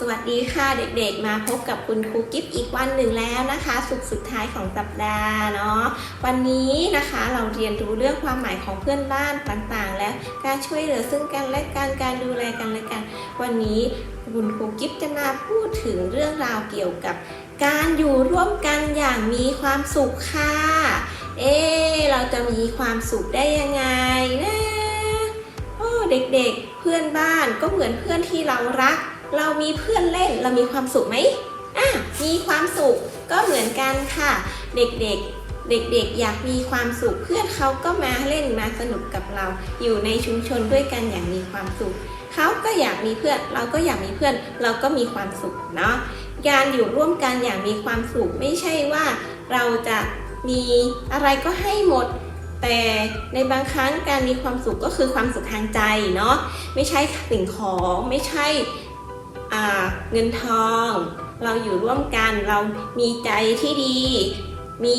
สวัสดีค่ะเด็กๆ มาพบกับคุณครูกิฟอีกวันหนึ่งแล้วนะคะ สุขสุดท้ายของสัปดาห์เนาะวันนี้นะคะเราเรียนรู้เรื่องความหมายของเพื่อนบ้านต่างๆ และการช่วยเหลือซึ่งกันและกันการดูแลกันและกัน วันนี้คุณครูกิฟจะมาพูดถึงเรื่องราวเกี่ยวกับ การอยู่ร่วมกันอย่างมีความสุขค่ะ เอ๊เราจะมีความสุขได้ยังไงนะโอ้เด็กๆ เพื่อนบ้านก็เหมือนเพื่อนที่เรารัก เรามีเพื่อนเล่นเรามีความสุขไหมอะมีความสุขก็เหมือนกันค่ะ เด็กๆเด็กๆ อยากมีความสุขเพื่อนเขาก็มาเล่นมาสนุกกับเรา อยู่ในชุมชนด้วยกันอย่างมีความสุขเขาก็อยากมีเพื่อนเราก็อยากมีเพื่อน เราก็มีความสุขเนาะการอยู่ร่วมกันอย่างมีความสุขไม่ใช่ว่าเราจะมีอะไรก็ให้หมด แต่ในบางครั้งการมีความสุขก็คือความสุขทางใจเนาะไม่ใช่สิ่งของไม่ใช่ เงินทอง เราอยู่ร่วมกันเรามีใจที่ดี มี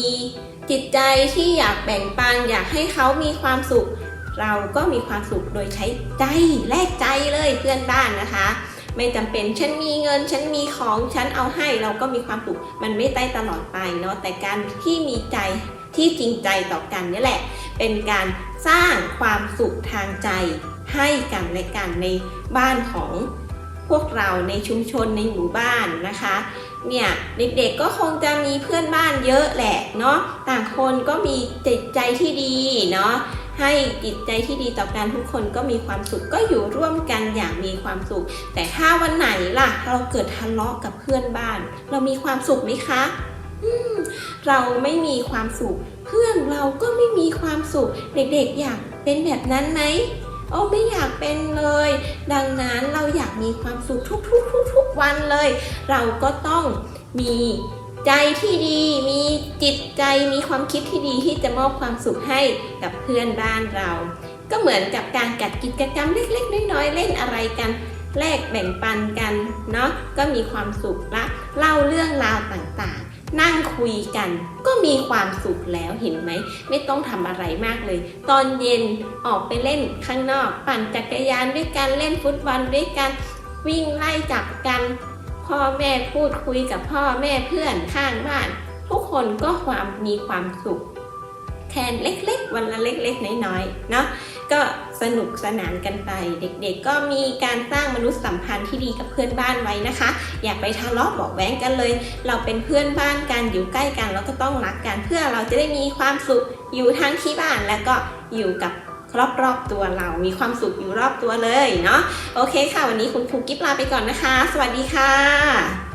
จิตใจที่อยากแบ่งปันอยากให้เขามีความสุข เราก็มีความสุขโดยใช้ใจแลกใจเลยเพื่อนบ้านนะคะ ไม่จำเป็นฉันมีเงินฉันมีของฉันเอาให้เราก็มีความสุขมันไม่ได้ตลอดไปเนาะแต่การที่มีใจที่จริงใจต่อกันนี่แหละ เป็นการสร้างความสุขทางใจให้กันและกันในบ้านของ พวกเราในชุมชนในหมู่บ้านนะคะเนี่ยเด็กๆก็คงจะมีเพื่อนบ้านเยอะแหละเนาะต่างคนก็มีจิตใจที่ดีเนาะให้จิตใจที่ดีต่อกันทุกคนก็มีความสุขก็อยู่ร่วมกันอย่างมีความสุข แต่ถ้าวันไหนล่ะ เราเกิดทะเลาะกับเพื่อนบ้าน เรามีความสุขไหมคะอเราไม่มีความสุข เพื่อนเราก็ไม่มีความสุข เด็กๆอยากเป็นแบบนั้นไหม โอ้ไม่อยากเป็นเลย ดังนั้นเราอยากมีความสุขทุกๆทุกๆวันเลย เราก็ต้องมีใจที่ดี มีจิตใจ มีความคิดที่ดีที่จะมอบความสุขให้กับเพื่อนบ้านเรา ก็เหมือนกับการจัดกิจกรรมเล็กๆน้อยๆเล่นอะไรกันแลกแบ่งปันกันเนาะก็มีความสุขละเล่าเรื่องราวต่างๆ นั่งคุยกัน ก็มีความสุขแล้วเห็นไหม ไม่ต้องทำอะไรมากเลย ตอนเย็นออกไปเล่นข้างนอก ปั่นจักรยานด้วยกันเล่นฟุตบอลด้วยกัน วิ่งไล่จับกัน พ่อแม่พูดคุยกับพ่อแม่เพื่อนข้างบ้าน ทุกคนก็ความมีความสุข แทนเล็กๆ วันละเล็ก ๆ น้อยๆเนาะก็ สนุกสนานกันไป เด็กๆ ก็มีการสร้างมนุษยสัมพันธ์ที่ดีกับเพื่อนบ้านไว้นะคะ อย่าไปทะเลาะเบอกแว้งกันเลย เราเป็นเพื่อนบ้านกันอยู่ใกล้กันเราก็ต้องรักกันเพื่อเราจะได้มีความสุขอยู่ทั้งที่บ้านแล้วก็อยู่กับรอบๆตัวเรามีความสุขอยู่รอบตัวเลยเนาะโอเคค่ะ วันนี้คุณครูกิฟลาไปก่อนนะคะ สวัสดีค่ะ